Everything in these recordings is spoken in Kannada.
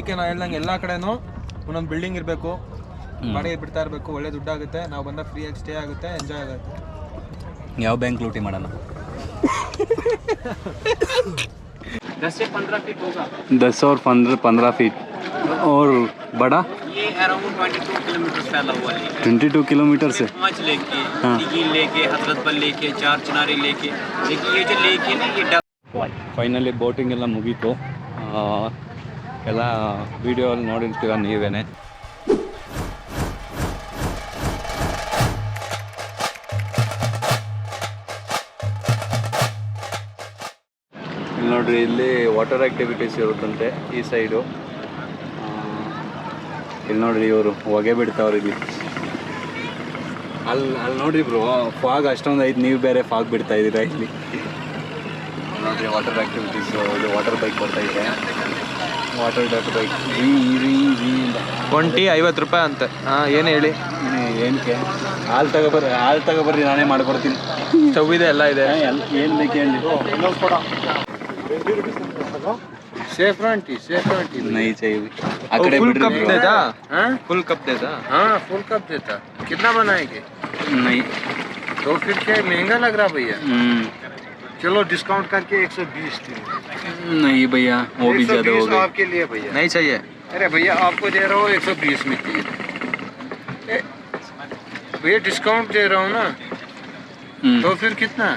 ಅದಕ್ಕೆ ನಾ ಹೇಳ್ದಂಗೆ ಎಲ್ಲ ಕಡೆನೂ ಒಂದೊಂದು ಬಿಲ್ಡಿಂಗ್ ಇರಬೇಕು ಬಾಡಿಗೆ ಬಿಡ್ತಾ ಇರಬೇಕು ಒಳ್ಳೆ ದುಡ್ಡಾಗುತ್ತೆ ನಾವು ಬಂದಾಗ ಫ್ರೀಯಾಗಿ ಸ್ಟೇ ಆಗುತ್ತೆ ಎಂಜಾಯ್ ಆಗುತ್ತೆ ಯಾವ ಬ್ಯಾಂಕ್ ಲೂಟಿ ಮಾಡೋಣ दस से पंद्रह फीट होगा दस और पंद्रह पंद्रह फीट और बड़ा ये अराउंड ट्वेंटी टू किलोमीटर फैला हुआ लेक ट्वेंटी टू किलोमीटर से पाँच लेके हाँ। दिघी लेके हजरत बल लेके चार चिनारी लेके लेकिन ये जो लेक है ना ये डल ಫೈನಲಿ ಬೋಟಿಂಗ್ ಎಲ್ಲ ಮುಗೀತು ಆ, ಎಲ್ಲ ವಿಡಿಯೋ ಅಲ್ಲಿ ನೋಡಿರ್ತೀರ ನೀವೇನೆ. ನೋಡ್ರಿ, ಇಲ್ಲಿ ವಾಟರ್ ಆಕ್ಟಿವಿಟೀಸ್ ಇರುತ್ತಂತೆ ಈ ಸೈಡು ಇಲ್ಲಿ ನೋಡ್ರಿ ಇವರು ಹೊಗೆ ಬಿಡ್ತಾವ್ರಿ ಇಲ್ಲಿ. ಅಲ್ಲಿ ಅಲ್ಲಿ ನೋಡ್ರಿ ಬ್ರೋ ಫಾಗ್ ಅಷ್ಟೊಂದು ಐದು ನೀವು ಬೇರೆ ಫಾಗ್ ಬಿಡ್ತಾ ಇದ್ದೀರಾ ಇಲ್ಲಿ. ನೋಡ್ರಿ ವಾಟರ್ ಆಕ್ಟಿವಿಟೀಸ್ ಇಲ್ಲಿ ವಾಟರ್ ಬೈಕ್ ಬರ್ತಾ ಇದೆ. Water dot bike V V V ಒಂಟಿ ಐವತ್ತು ರೂಪಾಯಿ ಅಂತೆ ಹಾಂ ಏನು ಹೇಳಿ ಏನಕ್ಕೆ ಹಾಲು ತಗೊಬರ್ರಿ ಹಾಲು ತಗೊಬರ್ರಿ ನಾನೇ ಮಾಡ್ಕೊಡ್ತೀನಿ ಸ್ಟವ್ ಇದೆ ಎಲ್ಲ ಇದೆ ಏನು ಬೇಕು ಹೇಳಿ सेफ्रॉन टी सेफ्रॉन टी ನೈ चाहिए ಆ ಕಡೆ ಫುಲ್ ಬಿಡ್ರಿ ಕಪ್ bro. ದೇದಾ हाँ ಫುಲ್ ಕಪ್ ದೇದಾ हाँ फुल कप देता कितना बनाएंगे ನೈ दो फीट के महंगा लग रहा भैया हम्म चलो डिस्काउंट करके एक सौ बीस नहीं भैया वो भी ज़्यादा हो गए आपके लिए भैया। नहीं चाहिए? अरे भैया आपको दे रहा हूँ एक सौ बीस में। भैया डिस्काउंट दे रहा हूँ ना। हम्म, तो फिर कितना?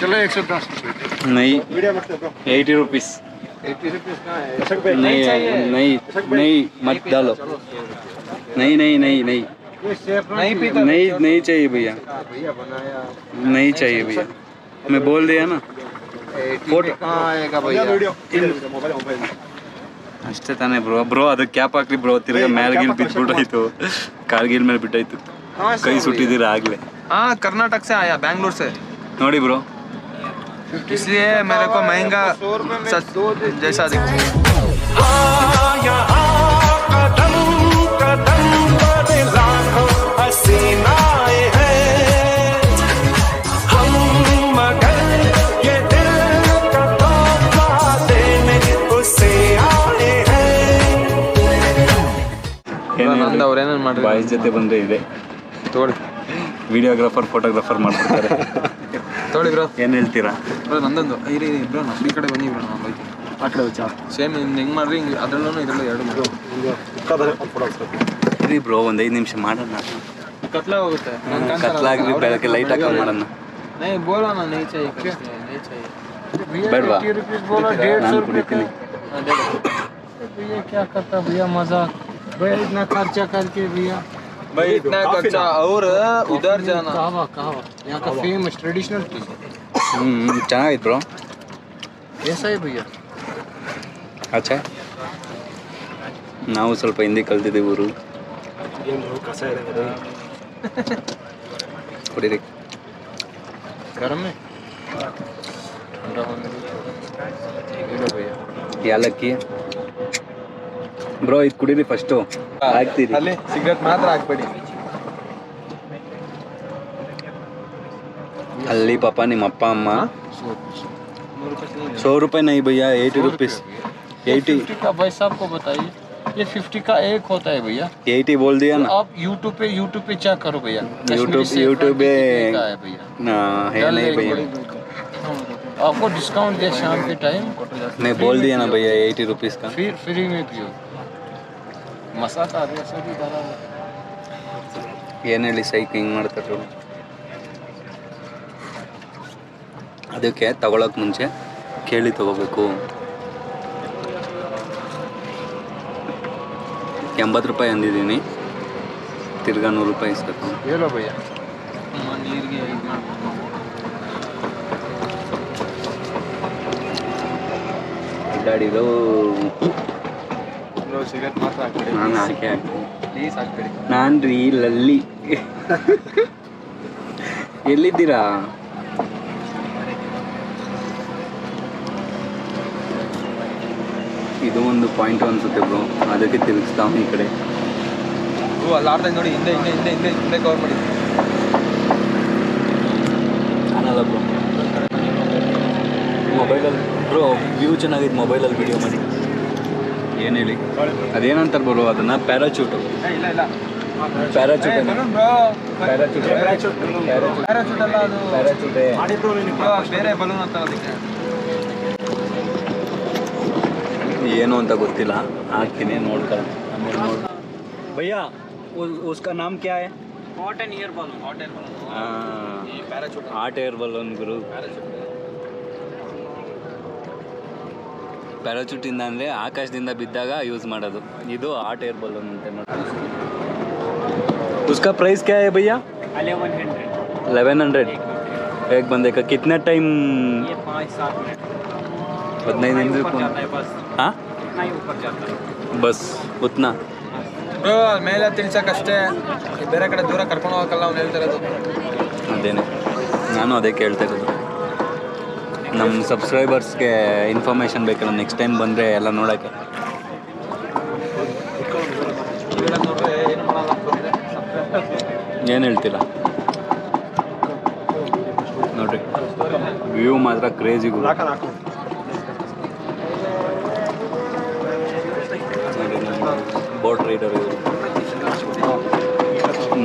चलो एक सौ दस। नहीं एटी रुपीस। रुपीज़ नहीं नहीं नहीं मत डालो। नहीं नहीं नहीं नहीं। नहीं नहीं नहीं चाहिए भैया। भैया बनाया। नहीं चाहिए भैया। मैं बोल दिया ना एटी फोटो- में कहाँ आएगा भैया ಅಷ್ಟೇ ತಾನೇ ಬ್ರೋ ಬ್ರೋ ಅದು ಕ್ಯಾಪ್ ಹಾಕ್ರಿ ಬ್ರೋ ತಿರ್ಗಾ ಮ್ಯಾಲ್ ಗಿಲ್ ಬಿದ್ಬಿಟ್ಟೋಯ್ತು ಕಾರ್ಗಿಲ್ ಮೇಲೆ ಬಿಟ್ಟೋಯ್ತು कहाँ से ಕೈ हो भैया? ಸುಟ್ಟಿದ್ದೀರಾ ಆಗ್ಲೇ हाँ कर्नाटक से आया बैंगलोर से ನೋಡಿ ಬ್ರೋ इसलिए मेरे को महंगा सौ रुपए में सच दो दे जैसा दिख ನಂದು ಅವ್ರು ಏನೇನು ಮಾಡ್ರಿ ಬಾಯ್ಸ್ ಜೊತೆ ಬಂದ್ರೆ ಇದೆ ತಗೊಳ್ಳಿ ವಿಡಿಯೋಗ್ರಾಫರ್ ಫೋಟೋಗ್ರಾಫರ್ ಮಾಡ್ಬಿಡ್ತಾರೆ ತಗೊಳ್ಳಿ ಬ್ರೋ ಏನ್ ಹೇಳ್ತೀರಾ ಬ್ರೋ ನಂದೊಂದು ಇರಿ ಇರಿ ಬ್ರೋ ನಮ್ಮ ಈ ಕಡೆ ಬನ್ನಿ ಬ್ರೋ ನಾನು ಹೋಯ್ತೀನಿ ಆ ಕಡೆ ಹುಚ್ಚ ಸೇಮ್ ಹೆಂಗೆ ಮಾಡ್ರಿ ಹಿಂಗೆ ಅದ್ರಲ್ಲೂ ಇದ್ರಲ್ಲೂ ಎರಡು ಬ್ರೋ ಇರಿ ಬ್ರೋ ಒಂದ್ ಐದು ನಿಮಿಷ ಮಾಡೋಣ ಕತ್ಲೆ ಹೋಗುತ್ತೆ ನಂಗ್ ಕಾಣ್ಸಲ್ಲ. ಕತ್ಲಾಗ್ಲಿ ಅವ್ರೇ ಬೆಳಗ್ಗೆ ಲೈಟ್ ಹಾಕೊಂಡು ಮಾಡೋಣ नहीं बोला ना नहीं चाहिए कुछ नहीं नहीं चाहिए भैया बैठवा। एट्टी रुपीज़ बोला डेढ़ सौ ನಾನು रुपये ಕುಡಿತೀನಿ हाँ, दे दो। भैया क्या करता भैया मजाक भैया इतना खर्चा करके भैया भाई इतना खर्चा और उधर जाना कहवा कहवा यहाँ का फेमस ट्रेडिशनल टी ಹ್ಮ್ ಚೆನ್ನಾಗೈತೆ ಬ್ರೋ ऐसा है भैया ಆಚೆ ನಾವು ಸ್ವಲ್ಪ ಹಿಂದಿ ಕಲ್ತಿದ್ದೀವಿ ಊರು ಕುಡೀರಿ गर्म है ठंडा होने दो। लो भैया ಯಾಲಕ್ಕಿ ಬ್ರೋ ಇದು ಕುಡೀರಿ ಫಸ್ಟು ಹಾಕ್ತೀರಿ ಅಲ್ಲಿ ಸಿಗರೇಟ್ ಮಾತ್ರ ಹಾಕ್ಬೇಡಿ ಅಲ್ಲಿ ಪಾಪ ನಿಮ್ಮ ಅಪ್ಪ ಅಮ್ಮ ನೂರು ರೂಪಾಯಿ सौ रुपये नहीं भैया एटी रुपीस एटी फिफ्टी का भाई साहब को बताइए ये फिफ्टी का एक होता है भैया एटी बोल दिया ना आप यूट्यूब पे यूट्यूब पे चेक करो भैया YouTube- कश्मीरी YouTube सेफ्रॉन पे- कितने का है भैया ना है डल नहीं लेक भैया बड़ी दूर का। आपको डिस्काउंट दिया शाम के टाइम मैं बोल दिया ना भैया एटी रुपीस का फिर फ्री में पियो ಮಸಾಲ ಏನು ಹೇಳಿ ಸೈಕ್ ಹಿಂಗೆ ಮಾಡ್ತಾರೆ ಅದಕ್ಕೆ ತಗೊಳಕ್ ಮುಂಚೆ ಕೇಳಿ ತಗೋಬೇಕು. ಎಂಬತ್ತು ರೂಪಾಯಿ ಅಂದಿದ್ದೀನಿ. ತಿರ್ಗಾ ನೂರು ರೂಪಾಯಿ ಇಸ್ಬೇಕು. ಹೇಳೋ ಭಯ್ಯ. ಅಡ್ಡಾಡಿರೋ ಸಿಗರೇಟ್ ಮಾತ್ರ ಹಾಕ್ಬೇಡಿ. ನಾನು ಹಾಕಿ ಹಾಕ್ತೀನಿ ಪ್ಲೀಸ್ ಹಾಕ್ಬೇಡಿ. ನಾನು ರೀ ಲಲ್ಲಿ. ಎಲ್ಲಿದ್ದೀರಾ? ಇದು ಒಂದು ಪಾಯಿಂಟ್ ಅನ್ಸುತ್ತೆ ಬ್ರೋ ಅದಕ್ಕೆ ತಿಳಿಸ್ತಾ ಈ ಕಡೆ. ಓ ಅಲ್ಲಿ ಆಡ್ತಾ ನೋಡಿ ಹಿಂದೆ ಹಿಂದೆ ಹಿಂದೆ ಹಿಂದೆ ಹಿಂದೆ ಕವರ್ ಮಾಡಿ. ಅನ್ನಲ್ಲ ಬ್ರೋ ಮೊಬೈಲಲ್ಲಿ ಬ್ರೋ ವ್ಯೂ ಚೆನ್ನಾಗಿದೆ ಮೊಬೈಲಲ್ಲಿ ವಿಡಿಯೋ ಮಾಡಿ. ಏನು ಹೇಳಿ ಅದೇನಂತಾರೆ ಬರೋ ಅದನ್ನ ಪ್ಯಾರಾಚೂಟು ಇಲ್ಲ ಇಲ್ಲ ಪ್ಯಾರಾಚೂಟ್ ಪ್ಯಾರಾಚೂಟ್ ಪ್ಯಾರಾಚೂಟ್ ಪ್ಯಾರಾಚೂಟ್ ಅಲ್ಲ ಅದು ಪ್ಯಾರಾಚೂಟೇ Bro, ಬೇರೆ ಬಲೂನ್ ಅಂತ ಅದಕ್ಕೆ ಏನು ಅಂತ ಗೊತ್ತಿಲ್ಲ ಹಾಕ್ತೀನಿ ನೋಡ್ಕೊಳ್ಳ ಆಮೇಲೆ ನೋಡ್ ಭಯ್ಯ ಉಸ್ಕಾ ನಾಮ್ ಕ್ಯಾ high hot and year balloon hot air balloon parachute hot air balloon ಗುರು ಪ್ಯಾರಾಚೂಟಿಂದ ಅಂದರೆ ಆಕಾಶದಿಂದ ಬಿದ್ದಾಗ ಯೂಸ್ ಮಾಡೋದು. ಇದು ಹಾಟ್ ಏರ್ ಬಲೂನ್ ಅಂತ ಉಸ್ಕಾ ಪ್ರೈಸ್ ಕ್ಯಾ ಭಯ್ಯ ಲೆವೆನ್ ಹಂಡ್ರೆಡ್ ಹೇಗೆ ಬಂದೆ ಕಿತ್ನೆ ಟೈಮ್? ಹದಿನೈದು ಹಾಂ ಬಸ್. ಉತ್ನಾ? ಮೇಲೆ ತಿಳ್ಸೋಕ್ಕಷ್ಟೇ ಬೇರೆ ಕಡೆ ದೂರ ಕರ್ಕೊಂಡು ಹೋಗಕ್ಕಲ್ಲ ಅವ್ನು ಹೇಳ್ತಾರೆ ಅದೇನೆ. ನಾನು ಅದೇ ಕೇಳ್ತಾ ಇರೋದು. ನಮ್ಮ ಸಬ್ಸ್ಕ್ರೈಬರ್ಸ್ಗೆ ಇನ್ಫಾರ್ಮೇಷನ್ ಬೇಕಲ್ಲ ನೆಕ್ಸ್ಟ್ ಟೈಮ್ ಬಂದರೆ ಎಲ್ಲ ನೋಡೋಕ್ಕೆ. ಏನು ಹೇಳ್ತಿಲ್ಲ ನೋಡ್ರಿ ವ್ಯೂ ಮಾತ್ರ ಕ್ರೇಜಿ ಗುರು ಬೋಟ್ ರೈಡರ್ ಇವರು.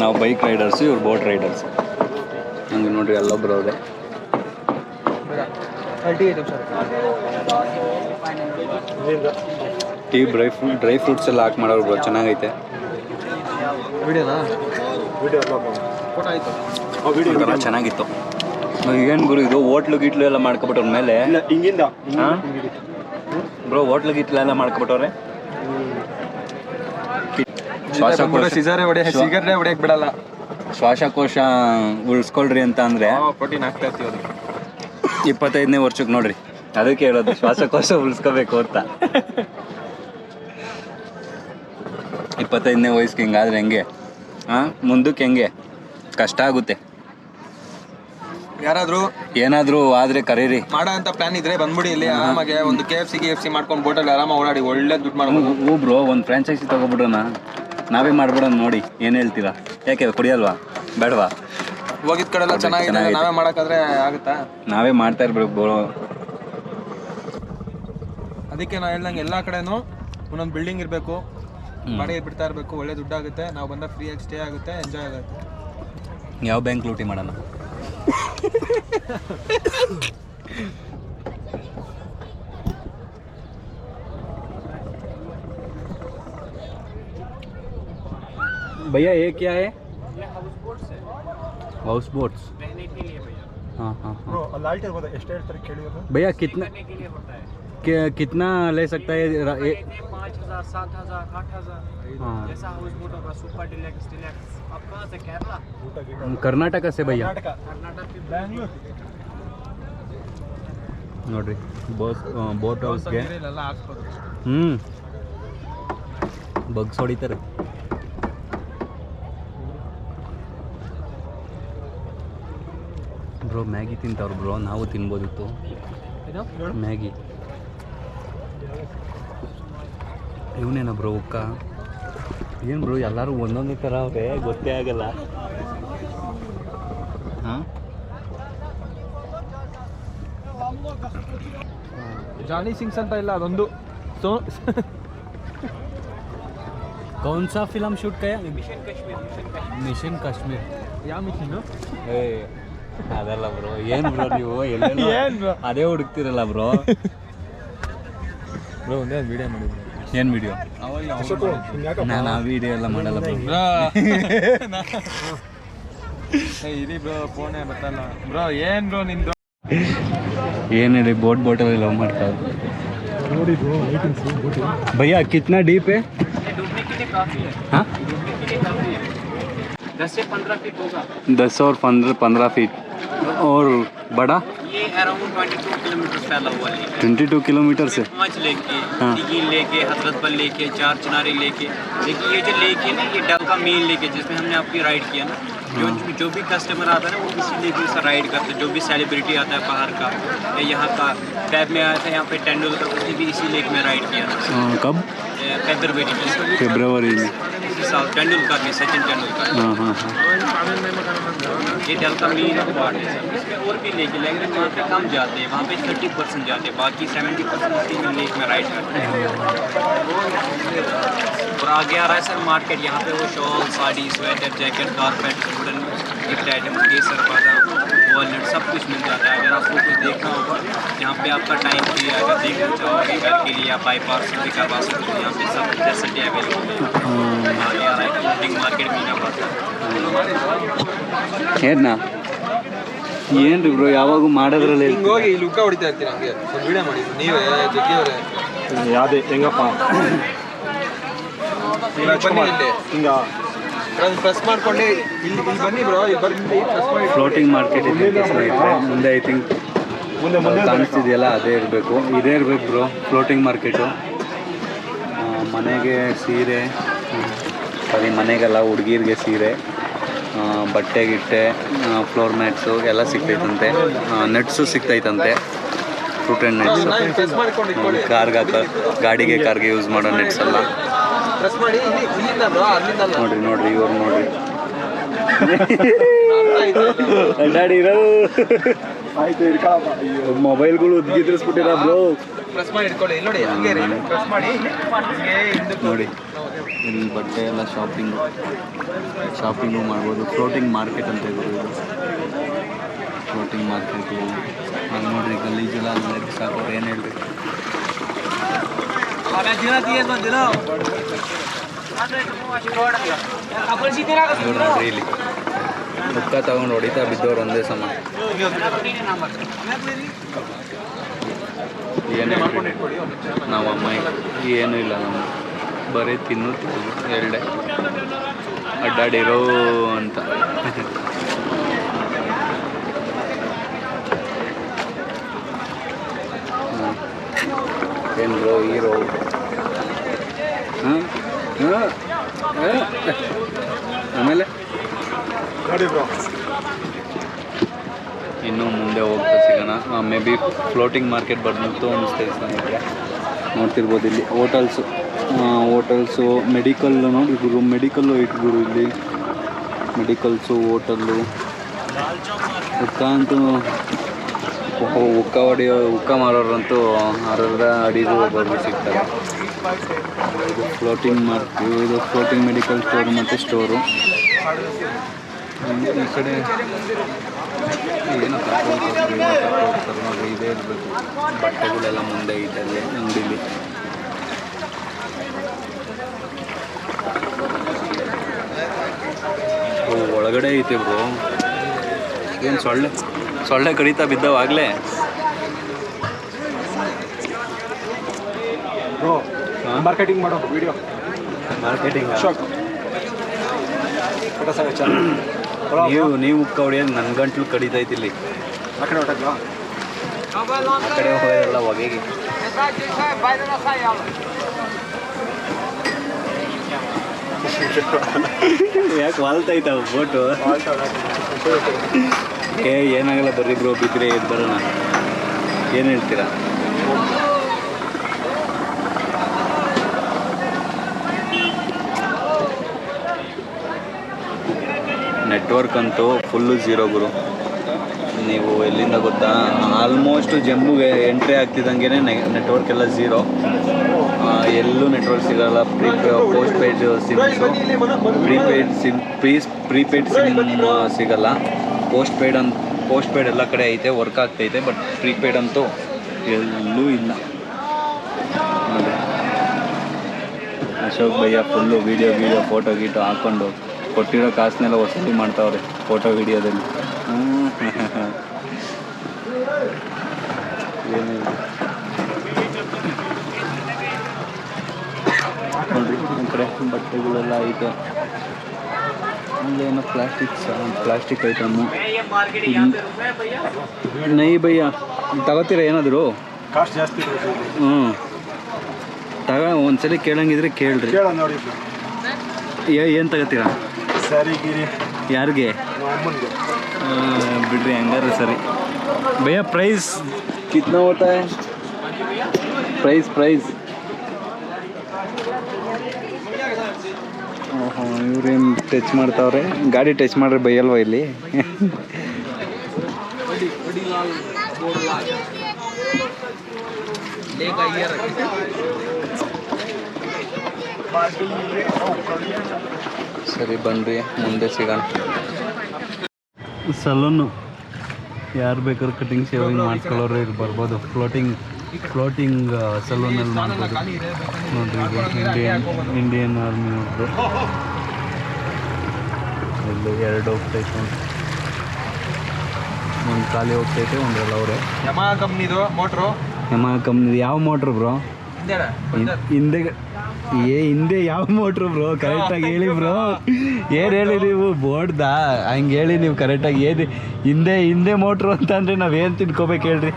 ನಾವು ಬೈಕ್ ರೈಡರ್ಸ್ ಇವ್ರು ಬೋಟ್ ರೈಡರ್ಸ್ ಹಂಗೆ ನೋಡ್ರಿ ಅಲ್ಲೊಬ್ರು ಅವ್ರೆ. Tea dry fruit dry fruits ಎಲ್ಲ ಹಾಕಿ ಮಾಡೋರು ಬ್ರೋ ಚೆನ್ನಾಗೈತೆ. ವಿಡಿಯೋನಾ? ಫೋಟೋ ಆಯ್ತು. ಒಂಥರ ಚೆನ್ನಾಗಿತ್ತು. ಏನು ಗುರು ಇದು ಹೋಟ್ಲು ಗಿಟ್ಲು ಎಲ್ಲ ಮಾಡ್ಕೊಬಿಟ್ಟವ್ರ ಮೇಲೆ ಹಿಂಗಿಂದ. ಬ್ರೋ ಹೋಟ್ಲು ಗಿಟ್ಲು ಎಲ್ಲ ಮಾಡ್ಕೊಬಿಟ್ಟವ್ರೆ ಶ್ವಾಸಕೋಶ ಸಿಜರೇ ಹೊಡೆ ಸಿಗರೇ ಹೊಡೆಯಕ್ ಬಿಡಲ್ಲ. ಶ್ವಾಸಕೋಶ ಉಳಿಸ್ಕೊಳ್ರಿ ಅಂತ ಅಂದರೆ ಪ್ರೋಟೀನ್ ಹಾಕ್ತಾ ಇರ್ತೀವಿ ಅದಕ್ಕೆ ಇಪ್ಪತ್ತೈದನೇ ವರ್ಷಕ್ಕೆ ನೋಡ್ರಿ. ಅದಕ್ಕೆ ಹೇಳೋದು ಶ್ವಾಸಕೋಶ ಉಳಿಸ್ಕೋಬೇಕು ಅಂತ. ಇಪ್ಪತ್ತೈದನೇ ವಯಸ್ಸಿಗೆ ಹಿಂಗಾದ್ರೆ ಹೆಂಗೆ? ಹಾಂ ಮುಂದಕ್ಕೆ ಹೆಂಗೆ? ಕಷ್ಟ ಆಗುತ್ತೆ. ಯಾರಾದ್ರೂ? ಏನಾದರೂ ಆದರೆ ಕರೀರಿ. ಮಾಡೋ ಅಂತ ಪ್ಲಾನ್ ಇದ್ರೆ ಬಂದ್ಬಿಡಿ ಇಲ್ಲಿ ಆರಾಮಾಗೆ ಒಂದು K F C K F C ಮಾಡ್ಕೊಂಡು ಬೋಟಲ್ಲಿ ಆರಾಮಾಗಿ ಓಡಾಡಿ ಒಳ್ಳೆ ದುಡ್ಡು ಮಾಡ್ಬೋದು. ಒಬ್ರು ಬ್ರೋ ಒಂದು ಫ್ರಾಂಚೈಸಿ ತೊಗೊಬಿಡೋಣ. ನಾವೇ ಮಾಡ್ಬಿಡೋಣ ನೋಡಿ ಏನು ಹೇಳ್ತೀರಾ? ಯಾಕೆ ಕುಡಿಯಲ್ವಾ? ಬೇಡವಾ? ಹೋಗಿದ ಕಡೆ ಎಲ್ಲ ಚೆನ್ನಾಗಿದೆ ನಾವೇ ಮಾಡಕಾದ್ರೆ ಆಗುತ್ತಾ? ನಾವೇ ಮಾಡ್ತಾ ಇರ್ಬೇಕು ಅದಕ್ಕೆ ನಾವು ಹೇಳ್ದಂಗೆ ಎಲ್ಲಾ ಕಡೆನೂ ಒಂದೊಂದು ಬಿಲ್ಡಿಂಗ್ ಇರಬೇಕು ಬಾಡಿಗೆ ಬಿಡ್ತಾ ಇರಬೇಕು ಒಳ್ಳೆ ದುಡ್ಡು ಆಗುತ್ತೆ ನಾವು ಬಂದ ಫ್ರೀಯಾಗಿ ಸ್ಟೇ ಆಗುತ್ತೆ ಎಂಜಾಯ್ ಆಗುತ್ತೆ. ಯಾವ ಬ್ಯಾಂಕ್ ಲೂಟಿ ಮಾಡೋಣ? ಭಯ್ಯ ಏಕೆ ಕ್ಯಾ हाउस बोट्स रहने के लिए भैया हाँ हाँ हाँ ಲೈಟ್ ಇರ್ಬೋದು ಎಷ್ಟು ಹೇಳ್ತಾರೆ ಕೇಳಿ ಅದು भैया कितना रहने के लिए होता है कि- कितना ले सकता है रा- ये- रहने पाँच हजार सात हजार आठ हजार हाँ जैसा हाउस बोट होगा सुपर डिलैक्स डिलैक्स आप कहाँ से केरला कर्नाटक से भैया कर्नाटक के ಬ್ಯಾಂಗ್ಳೂರ್ ನೋಡ್ರಿ ಬೋಸ್ ಬೋಟ್ ಹೌಸ್ಗೆ ಇಲ್ಲೆಲ್ಲ ಹಾಕ್ಬೋದು ಹ್ಞೂ ಬಗ್ಸ್ ಹೊಡಿತಾರೆ ಬ್ರೋ ಮ್ಯಾಗಿ ತಿಂತವ್ರು ಬ್ರೋ ನಾವು ತಿನ್ಬೋದಿತ್ತು ಮ್ಯಾಗಿ ಇವನೇನ ಬ್ರೋ ಉಕ್ಕ ಏನು ಬ್ರೋ ಎಲ್ಲರೂ ಒಂದೊಂದೇ ಥರ ಅವ್ರೆ ಗೊತ್ತೇ ಆಗಲ್ಲ ಹಾಂ ಜಾನಿ ಸಿಂಗ್ಸ್ ಅಂತ ಇಲ್ಲ ಅದೊಂದು ಸೊ कौन सा फिल्म शूट किया mission Kashmir mission Kashmir mission Kashmir ಯಾವ ಮಿಷಿನ್ನು ಏ ಅದಲ್ಲ ಬ್ರೋ ಏನು ಬ್ರೋ ನೀವು ಎಲ್ಲೆಲ್ಲೋ ಏನ್ bro? ಅದೇ ಹುಡುಕ್ತಿರಲ್ಲ ಬ್ರೋ ಬ್ರೋ ಒಂದೇ ಒಂದು ವಿಡಿಯೋ ಮಾಡಿದ್ವಿ ಏನು ವಿಡಿಯೋ ನಾನು ಆ ವಿಡಿಯೋ ಎಲ್ಲ ಮಾಡಲ್ಲ ಬ್ರೋ ಇರಿ ಬ್ರೋ ಫೋನೇ ಬರ್ತಲ್ಲ ಬ್ರೋ ಏನ್ ಬ್ರೋ ನಿಮ್ದು ಏನು ಹೇಳಿ ಬೋಟ್ ಬೋಟಲ್ಲಿ ಲವ್ ಮಾಡ್ತಾರೆ भैया कितना डीप है ये डूबने के लिए काफी है हाँ डूबने के लिए काफी है दस से पंद्रह फीट होगा दस और पंद्रह पंद्रह फीट और बड़ा? ये अराउंड ट्वेंटी टू किलोमीटर फैला हुआ लेक ट्वेंटी टू किलोमीटर से? पाँच लेके हाँ। लेके हज़रत बल लेके चार चिनारी लेके देखिए ये जो लेक है ना ये डल का मेन लेक है जिसमें हमने आपकी राइड किया ना। जो जो भी कस्टमर आता है ना वो इसी लेक से राइड करते हैं। जो भी सेलिब्रिटी आता है बाहर का या यहाँ का टैब में आया था यहाँ पे तेंदुलकर उसने भी इसी लेक में राइड किया था। हाँ, कब? फेब्रवरी में। फरवरी में। साल तेंदुलकर ने सचिन तेंदुलकर। ಹಾಂ हाँ ಹಾಂ ये डल का मेन पार्ट है सर। इसमें और भी लेके लेकिन वहाँ पे कम जाते हैं वहाँ पे थर्टी परसेंट जाते हैं बाकी सेवेंटी परसेंट लेक में राइड करते हैं। और आगे आ रहा है सर मार्केट यहाँ पे वो shawl sari sweater jacket carpet wooden gift item केसर बादाम वॉलट सब कुछ मिल जाता है। अगर आपको कुछ देखना पे आपका टाइम भी है अगर देखना चाहोगे घर के लिए आप बाईपास भी करवा सकते हो यहाँ पे सब फैसिलिटी अवेलेबल है आगे आ रहा है क्लोथिंग मार्केट मीना बाजार ಏನ ಏನ್ರಿ ಬ್ರೋ ಯಾವಾಗೂ ಮಾಡೋದ್ರಲ್ಲಿ ಹಿಂಗೆ ಹೋಗಿ ಇಲ್ಲಿ ಉಕ್ಕ ಹೊಡಿತಾ ಇರ್ತೀನಿ ಹಂಗೆ ಒಂದು ವಿಡಿಯೋ ಮಾಡಿ ನೀವೇ ಜಗ್ಗಿಯವರೇ ಯಾವ್ದೇ ಹೆಂಗಪ್ಪ ಬನ್ನಿ ಇಲ್ಲಿ ಹಿಂಗ ಪ್ರೆಸ್ ಮಾಡ್ಕೊಂಡು ಇಲ್ಲಿ ಇಲ್ಲಿ ಬನ್ನಿ ಬ್ರೋ ಇಲ್ಲಿ ಬರ್ರಿ ಪ್ರೆಸ್ ಮಾಡಿ ಫ್ಲೋಟಿಂಗ್ ಮಾರ್ಕೆಟ್ ಇದೆ ಸ್ನೇಹಿತರೆ ಮುಂದೆ ಐ ಥಿಂಕ್ ಮುಂದೆ ಮುಂದೆ ಕಾಣಿಸ್ತಿದೆಯಲ್ಲ ಅದೇ ಇರಬೇಕು. ಇದೇ ಇರಬೇಕು ಬ್ರೋ ಫ್ಲೋಟಿಂಗ್ ಮಾರ್ಕೆಟು ಮನೆಗೆ ಸೀರೆ ಸರಿ ಮನೆಗೆಲ್ಲ ಹುಡುಗಿರಿಗೆ ಸೀರೆ ಬಟ್ಟೆ ಗಿಟ್ಟೆ ಫ್ಲೋರ್ ಮ್ಯಾಟ್ಸು ಎಲ್ಲ ಸಿಗ್ತೈತಂತೆ. ನೆಟ್ಸು ಸಿಗ್ತೈತಂತೆ. ಫ್ರೂಟ್ ಆ್ಯಂಡ್ ನೆಟ್ಸು ಕಾರ್ಗೆ ಹಾಕೋ ಗಾಡಿಗೆ ಕಾರ್ಗೆ ಯೂಸ್ ಮಾಡೋ ನೆಟ್ಸ್ ಎಲ್ಲ. ನೋಡ್ರಿ ನೋಡ್ರಿ ಇವ್ರು ನೋಡ್ರಿ. ಅಡ್ಡಾಡಿರೋ ಆಯ್ತು ಇರ್ಕೊಳಪ್ಪ ಅಯ್ಯೋ ಮೊಬೈಲ್ಗಳು ಉದ್ಗಿದ್ರಿಸ್ಬಿಟ್ಟಿರ ಬ್ರೋ ಪ್ರೆಸ್ ಮಾಡಿ ಇಟ್ಕೊಳ್ಳಿ. ಇಲ್ಲಿ ನೋಡಿ ಹಂಗೆ ರೀ ಪ್ರೆಸ್ ಮಾಡಿ. ಹಿಂಗೆ ಹಿಂದಕ್ಕೆ ನೋಡಿ ಇಲ್ಲಿ ಬಟ್ಟೆ ಎಲ್ಲ ಶಾಪಿಂಗ್ ಶಾಪಿಂಗು ಮಾಡ್ಬೋದು. ಫ್ಲೋಟಿಂಗ್ ಮಾರ್ಕೆಟ್ ಅಂತ ಇದ್ರು ಇದು. ಫ್ಲೋಟಿಂಗ್ ಮಾರ್ಕೆಟ್ ಅಲ್ಲಿ ನೋಡ್ರಿ ಗಲೀಜೆಲ್ಲ ಅಲ್ಲಿ ಸಾಕೋರು ಏನು ಹೇಳ್ಬೇಕು? ಇಲ್ಲಿ. ಬುಕ್ಕ ತಗೊಂಡು ಹೊಡಿತಾ ಬಿದ್ದವ್ರು ಒಂದೇ ಸಮ. ಏನು ನಾವು ಅಮ್ಮ ಏನೂ ಇಲ್ಲ ನಮ್ಮ ಬರೀ ತಿನ್ನು ತಿನ್ನು ಎರಡೇ. ಅಡ್ಡಾಡಿರೋ ಅಂತ. ಏನು ಬ್ರೋ ಹೀರೋ? ಹಾಂ ಹಾಂ ಆಮೇಲೆ? ನೋಡಿ ಬ್ರೋ. ಇನ್ನೂ ಮುಂದೆ ಹೋಗ್ತಾ ಸಿಗೋಣ. ಮೇ ಬಿ ಫ್ಲೋಟಿಂಗ್ ಮಾರ್ಕೆಟ್ ಬಂತು ಅನಿಸ್ತೈತೆ ನನಗೆ ನೋಡ್ತಿರ್ಬೋದು ಇಲ್ಲಿ ಹೋಟಲ್ಸು ಹೋಟಲ್ಸು ಮೆಡಿಕಲ್ ನೋಡಿ ಮೆಡಿಕಲ್ಲು ಇಟ್ಬಿಡು ಇಲ್ಲಿ. ಮೆಡಿಕಲ್ಸು ಹೋಟಲ್ಲು ಉಕ್ಕ ಅಂತೂ ಉಕ್ಕ ಹೊಡೆಯೋ ಉಕ್ಕ ಮಾರೋರಂತೂ ಅರ್ಧ ಅಡಿಗೂ ಒಬ್ಬೊಬ್ರು ಸಿಗ್ತಾರೆ. ಇದು ಫ್ಲೋಟಿಂಗ್ ಮಾರ್ಕ್ ಇದು ಫ್ಲೋಟಿಂಗ್ ಮೆಡಿಕಲ್ ಸ್ಟೋರ್ ಮತ್ತು ಸ್ಟೋರು ಈ ಕಡೆ ಏನೋ ನೋಡ್ರಿ ಇದೇ ಇರಬೇಕು ಬಟ್ಟೆಗಳೆಲ್ಲ ಮುಂದೆ ಐತೆ ಅಲ್ಲಿ ಅಂಗಡಿಲಿ ಓ ಒಳಗಡೆ ಐತೆ ಬ್ರೋ. ಏನು ಸೊಳ್ಳೆ ಸೊಳ್ಳೆ ಕಡಿತಾ ಬಿದ್ದವಾಗಲೇ. ಬ್ರೋ ಮಾರ್ಕೆಟಿಂಗ್ ಮಾಡೋ ವಿಡಿಯೋ ಮಾರ್ಕೆಟಿಂಗ್ ಶಾಕ್ ಚೆನ್ನಾಗಿ ನೀವು ನೀವು ಉಕ್ಕ ಹೊಡಿಯೋದು ನನ್ನ ಗಂಟ್ಲು ಕಡಿತೈತಿ ಇಲ್ಲಿ. ಆ ಕಡೆ ಹೊಟ್ಟಲ್ಲ ಆ ಕಡೆ ಹೋಗೋದೆಲ್ಲ ಹೊಗೆಗೆ. ಯಾಕೆ ವಾಲ್ತೈತ ಬೋಟು? ಏ ಏನಾಗಲ್ಲ ಬರ್ರಿ ಬ್ರೋ ಬಿದ್ದರೆ ಎದ್ದು ಬರೋಣ? ಏನು ಹೇಳ್ತೀರಾ? ನೆಟ್ವರ್ಕ್ ಅಂತೂ ಫುಲ್ಲು ಝೀರೋ ಗುರು. ನೀವು ಎಲ್ಲಿಂದ ಗೊತ್ತಾ? ಆಲ್ಮೋಸ್ಟ್ ಜಮ್ಮುಗೆ ಎಂಟ್ರಿ ಆಗ್ತಿದ್ದಂಗೆ ನೆಟ್ವರ್ಕ್ ಎಲ್ಲ ಝೀರೋ ಎಲ್ಲೂ ನೆಟ್ವರ್ಕ್ ಸಿಗೋಲ್ಲ. Pre postpaid sims prepaid sim ಪ್ರೀಸ್ prepaid sim ಸಿಗಲ್ಲ. ಪೋಸ್ಟ್ ಪೇಯ್ಡ್ ಅಂತ ಪೋಸ್ಟ್ ಪೇಯ್ಡ್ ಎಲ್ಲ ಕಡೆ ಐತೆ ವರ್ಕ್ ಆಗ್ತೈತೆ ಬಟ್ ಪ್ರೀಪೇಯ್ಡ್ ಅಂತೂ ಎಲ್ಲೂ ಇಲ್ಲ. ಅಶೋಕ್ ಭಯ್ಯ ಫುಲ್ಲು ವೀಡಿಯೋ ವೀಡಿಯೋ ಫೋಟೋ ಗೀಟೋ ಹಾಕ್ಕೊಂಡು ಕೊಟ್ಟಿರೋ ಕಾಸನ್ನೆಲ್ಲ ವಸೂಲಿ ಮಾಡ್ತಾವ್ರೆ ಫೋಟೋ ವಿಡಿಯೋದಲ್ಲಿ. ನೋಡ್ರಿ ಕಡೆ ಬಟ್ಟೆಗಳೆಲ್ಲ ಐತೆ. ಅಲ್ಲೇನೋ ಪ್ಲಾಸ್ಟಿಕ್ ಪ್ಲಾಸ್ಟಿಕ್ ಐಟಮ್ ನೈ ಭಯ್ಯ. ತಗೋತೀರಾ ಏನಾದರೂ? ಕಾಸ್ಟ್ ಜಾಸ್ತಿ. ಹ್ಞೂ ತಗ ಒಂದ್ಸಲಿ ಕೇಳಂಗಿದ್ರೆ ಕೇಳ್ರಿ. ಏನ್ ನೋಡಿ ಏ ಏನು ತಗೋತೀರಾ? ಯಾರಿಗೆ? ಬಿಡ್ರಿ ಹಂಗಾರೆ ಸರಿ. ಭಯ ಪ್ರೈಸ್? कितना होता है ಪ್ರೈಸ್ ಪ್ರೈಸ್. ಓಹೋ ಇವ್ರೇನು ಟಚ್ ಮಾಡ್ತಾವ್ರೆ? ಗಾಡಿ ಟಚ್ ಮಾಡ್ರೆ ಬೈಯಲ್ವಾ ಇಲ್ಲಿ? ಸರಿ ಬನ್ರಿ ಮುಂದೆ ಸಿಗೋಣ. ಸಲೂನು. ಯಾರು ಬೇಕಾದ್ರೂ ಕಟಿಂಗ್ ಶೇವಿಂಗ್ ಮಾಡ್ಕೊಳ್ಳೋರು ಇಲ್ಲಿ ಬರ್ಬೋದು. ಫ್ಲೋಟಿಂಗ್ ಫ್ಲೋಟಿಂಗ್ ಸಲೂನಲ್ಲಿ ಮಾಡ್ಬೋದು. ನೋಡ್ರಿ ಇದು ಇಂಡಿಯನ್ ಇಂಡಿಯನ್ ಆರ್ಮಿ ನೋಡ್ರು ಇಲ್ಲಿ ಎರಡು ಹೋಗ್ತೈತೆ. ನೋಡಿ ಒಂದು ಖಾಲಿ ಹೋಗ್ತೈತೆ ಒಂದ್ರಲ್ಲ ಅವರೇ. ಯಮಾ ಕಂಪ್ನಿದು ಮೋಟ್ರು ಯಮಾ ಕಂಪ್ನಿದು ಯಾವ ಮೋಟ್ರು ಬ್ರೋ ಹಿಂದೆ ಏ, ಹಿಂದೆ ಯಾವ ಮೋಟ್ರು ಬ್ರೋ ಕರೆಕ್ಟಾಗಿ ಹೇಳಿ ಬ್ರೋ ಏನ್ ಹೇಳಿ ನೀವು? ಬೋರ್ಡ್ದಾ ಹಂಗೆ ಹೇಳಿ ನೀವು ಕರೆಕ್ಟಾಗಿ ಏನು ಹಿಂದೆ ಹಿಂದೆ ಮೋಟ್ರು ನಾವು ನಾವೇನು ತಿನ್ಕೋಬೇಕು ಹೇಳ್ರಿ.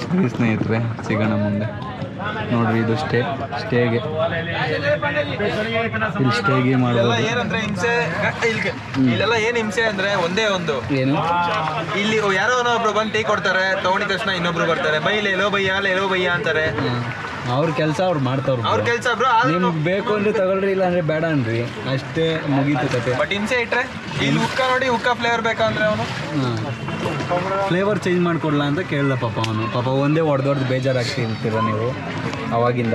ಸರಿ ಸ್ನೇಹಿತರೆ, ಸಿಗೋಣ ಮುಂದೆ. ನೋಡ್ರಿ, ಇದು ಸ್ಟೇ, ಸ್ಟೇಗೆ. ಇಲ್ಲಿ ಸ್ಟೇಗೆ ಮಾಡ್ಬೋದು. ಇಲ್ಲೆಲ್ಲ ಏನ್ ಹಿಂಸೆ ಅಂದ್ರೆ ಒಂದೇ ಒಂದು. ಏನು? ಇಲ್ಲಿ ಯಾರೋ ಒಬ್ರು ಬಂದು ಟೀ ಕೊಡ್ತಾರೆ ತಗೊಂಡಿದ ತಕ್ಷಣ ಇನ್ನೊಬ್ರು ಬರ್ತಾರೆ. ಬೈ ಬೈಯ ಅಲ್ಲ ಎಲ್ಲೋ ಬೈಯ ಅಂತಾರೆ. ಅವ್ರ ಕೆಲಸ ಅವ್ರು ಮಾಡ್ತಾವ್ರು ಅವ್ರ ಕೆಲಸ ಬ್ರೋ ನಿಮ್ಗೆ ಬೇಕು ಅಂದ್ರೆ ತಗೊಳ್ರಿ ಇಲ್ಲ ಅಂದ್ರೆ ಬೇಡ ಅನ್ರಿ. ಅಷ್ಟೇ ಮುಗೀತು ಕತೆ. ಬಟ್ ಹಿಂಸೆ ಇಟ್ರೆ ಇಲ್ಲಿ ಉಕ್ಕ ನೋಡಿ ಉಕ್ಕ ಫ್ಲೇವರ್ ಬೇಕಂದ್ರೆ ಅವನು? ಫ್ಲೇವರ್ ಚೇಂಜ್ ಮಾಡ್ಕೊಡ್ಲಾ ಅಂತ ಕೇಳ್ದ ಪಾಪ ಅವನು. ಪಾಪ ಒಂದೇ ಹೊಡೆದೊಡ್ದು ಬೇಜಾರಾಗ್ತಿರ್ತೀರ ನೀವು ಅವಾಗಿಂದ.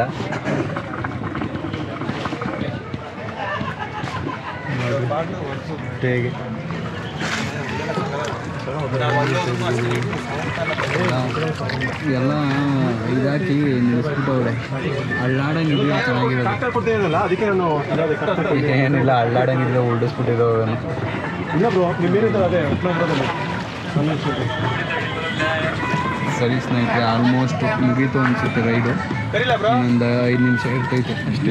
ಹೇಗೆ. ಎಲ್ಲ ಇದಾಕಿ ನಿಲ್ಲಿಸ್ಬಿಟ್ಟವ್ರೆ. ಅಳ್ಳಾಡಂಗಿದ್ರೆ ಚೆನ್ನಾಗಿರೋದು ಕಟ್ ಮಾಡ್ತೀನಿ. ಏನಿಲ್ಲ ಅಳ್ಳಾಡಂಗಿದ್ರೆ ಇಲ್ಲ ಬ್ರೋ ಅದೇ ನನ್ನ ಸರಿ ಸ್ನೇಹಿತರೆ ಆಲ್ಮೋಸ್ಟ್ ಮುಗೀತು ಅನಿಸುತ್ತೆ ರೈಡು ಇನ್ನೊಂದು ಐದು ನಿಮಿಷ ಇರ್ತೈತೆ ಅಷ್ಟೇ.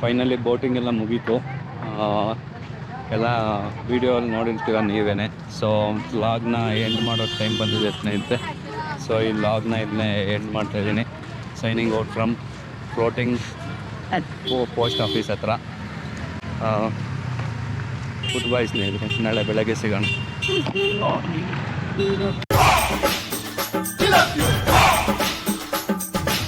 ಫೈನಲಿ ಬೋಟಿಂಗ್ ಎಲ್ಲ ಮುಗೀತು. ಎಲ್ಲ ವೀಡಿಯೋಲ್ಲಿ ನೋಡಿರ್ತೀರ ನೀವೇ ಸೊ ವ್ಲಾಗ್ನ ಎಂಡ್ ಮಾಡೋ ಟೈಮ್ ಬಂದಿದೆ ಸ್ನೇಹಿತರೆ. ಸೊ ಈ ವ್ಲಾಗ್ನ ಇದನ್ನೇ ಎಂಡ್ ಮಾಡ್ತಾ ಇದ್ದೀನಿ. Signing out from floating post office ಹತ್ರ. ಗುಡ್ ಬೈ ಸ್ನೇಹಿತರೆ. ನಾಳೆ ಬೆಳಗ್ಗೆ ಸಿಗೋಣ.